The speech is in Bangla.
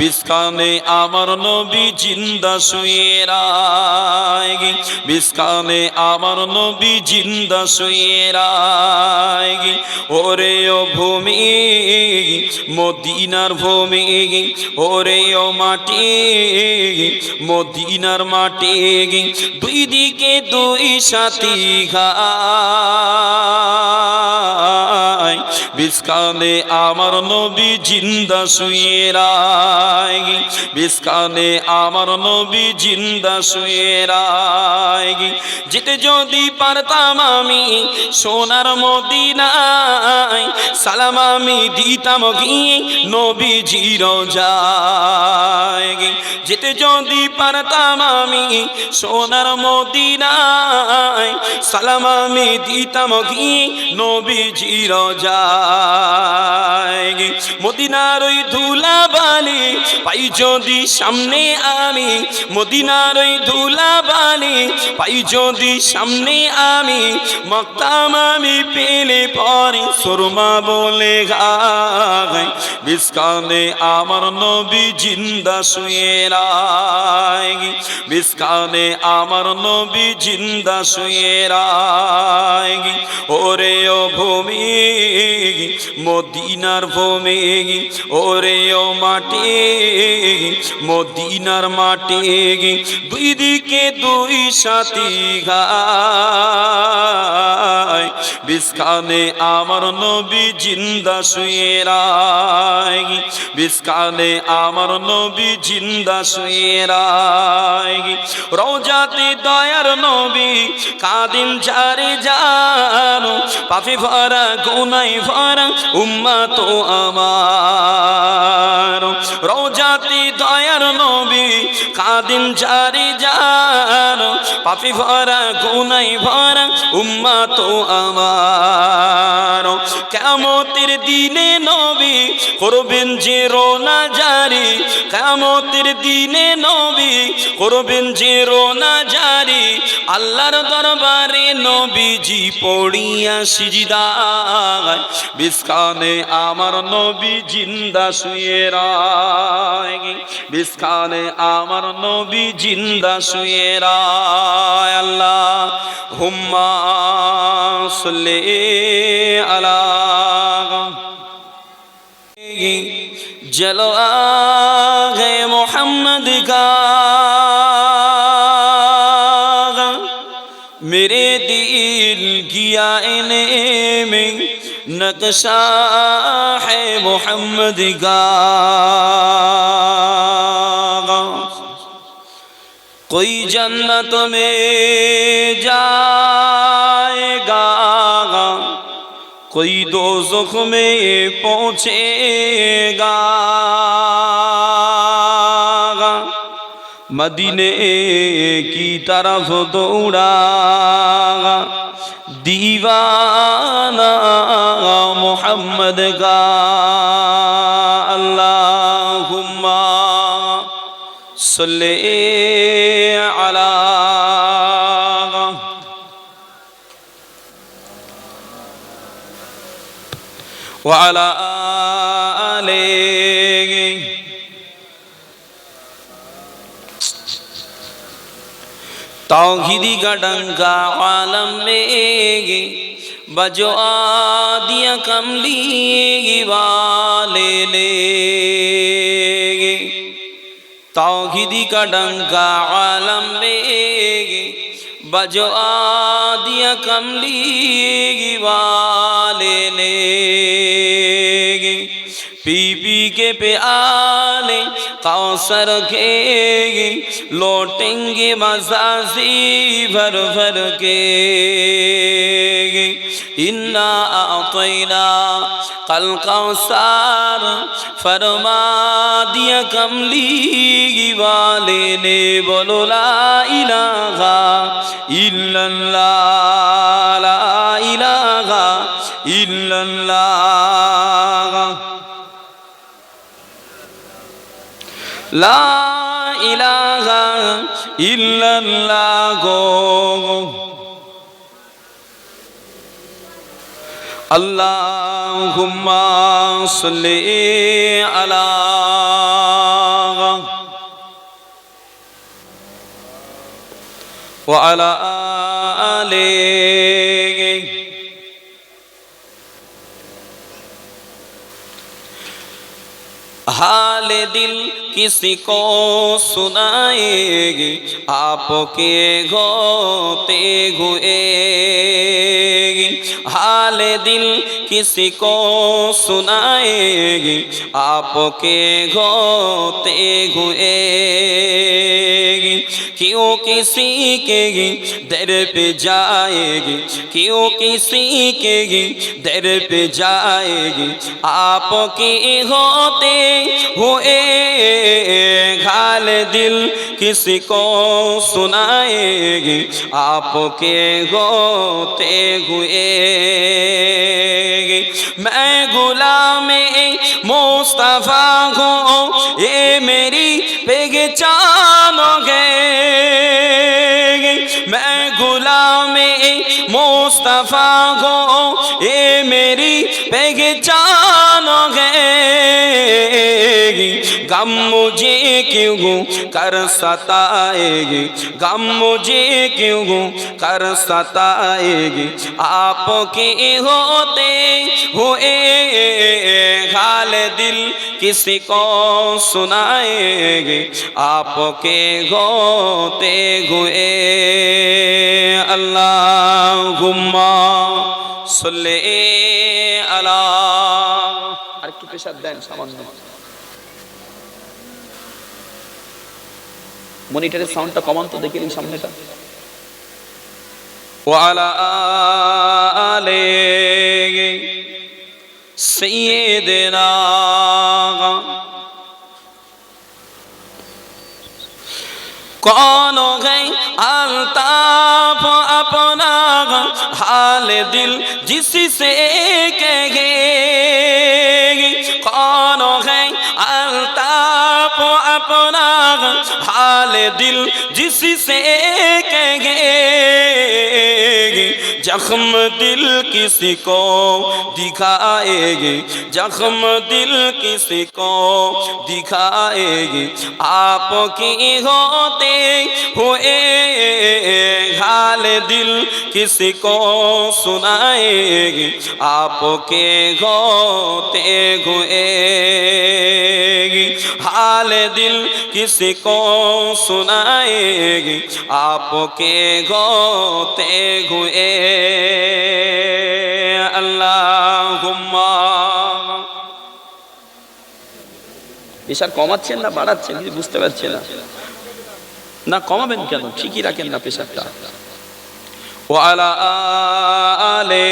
বিস্কানে আমার নবী জিন্দা শুয়ে বিস্কানে আমার নবী জিন্দা শুয়ে ওরে ও ভূমি, মদিনার ভূমি, ওরে ও মাটি, মদিনার মাটি। দুই দিকে দুই সাথী ঘায় বিস্কানে আমার নবী জিন্দা শুয়ে বিস্কানে আমার নবী জিন্দা শুয়ে রায়। যেতে যদি পারতাম আমি সোনার মদিনায়, সালাম আমি দিতাম গিয়ে নবী জির যায় যেতে যদি পারতাম আমি সোনার মদিনায়, সালাম আমি দিতাম গিয়ে নবী জির যায় মদিনার ওই ধুলা বালি পাই যদি সামনে আমি মদিনার ওই ধুলা বালি পাই যদি সামনে আমি মক্তাম আমি পেলে পরে সুরমা বলে গায় বিস্কানে আমার নবী জিন্দা শুয়ে রায়। বিস্কানে আমার নবী জিন্দা শুয়ে রায়। ওরে ও ভূমি, মদিনার ভূমি, ওরে ও মাটি মদিনার মাটি দুই দিকে দুই সাথী গায়। বিস্কানে আমার নবী জিন্দা শুয়ে রায়। বিস্কানে আমার নবী জিন্দা শুয়ে রায়। রোজাতে দয়ার নবী কাদিম যারে জানো, পাপি ভরা গুনাই ভরা উম্মা তো আমার। রোজাতে দয়ার নবী কাদিম যারে জানো, পাপি ভরা গুনাই ভরা উম্মা তো আমার। কেমতের দিনে নবী, করবেন যে জারি কেমতের দিনে নবী, করবেন জারি, আল্লাহর দরবারে নবীজি পড়িয়া বিস্কানে আমার নবী জিন্দা শুয়ে রায় বিস্কানে আমার নবী জিন্দা শুয়ে রায়, আল্লাহ হুম্মা সল্লে আলা जलवा है मोहम्मद का मेरे दिल की आईने में नक्शा है मोहम्मद का कोई जन्नत में जाएगा کوئی دوزخ میں پہنچے گا۔ مدینے کی طرف دوڑا۔ دیوانہ محمد کا۔ اللہم صلی وعلى آله. توحیدی کا ڈنگا عالم میں بجو آدیاں کم لیے گی والے لے توحیدی کا ڈنگا عالم میں بجو آدیا کملی والے نے بی بی کے پیالے کوثر کے لوٹیں گے مزازی بھر بھر کے انا اعطینا کل کوثر فرما دیا کملی والے نے، بولو لا الہ الا اللہ۔ لا الہ الا اللہ اللہم صلی علی وعلا آلہ حال دل किसी को सुनाएगी आपके गोते हुए حال دل کسی کو سنائے گی۔ آپ کے گھوتے ہوئے گی۔ کیوں کسی کے گی در پہ جائے گی؟ کیوں کسی کے گی در پہ جائے گی؟ آپ کی ہوتے ہوئے حال دل کسی کو سنائے گی۔ آپ کے ہوتے ہوئے मैं गुलाम मुस्तफ़ा हूँ ये मेरी पहचानोगे मैं गुलाम मुस्तफ़ा हूँ ये मेरी पहचानोगे गम मुझे क्यों कर सताएगी गम मुझे क्यों कर सताएगी आपके होते हुए हाल दिल किसी को सुनाएगी आपके होते हुए अल्लाह गुम्मा सुल्ले अला আর একটু পেশার দেন সামান্য মনিটরের সাউন্ডটা কমান তো, দেখে নিন সামনেটা। ওয়ালা আলে سيدنا কনো গাই আলতাপ আপনা হালে দিল, জিসি সে কে গে दिल जिससे कहे जख्म दिल किसी को दिखाएगी जख्म दिल किसी को दिखाएगी आपकी होते हुए हाल दिल किसी को सुनाएगी आपके होते हुए हाल दिल किसी को सुनाएगी आपके होते हुए अल्लाहुम्मा পেশার কমাচ্ছেন না বাড়াচ্ছেন কিছু বুঝতে পারছি না না কমাবেন কেন ঠিকই রাখেন না পেশারটা ওয়ালা আলে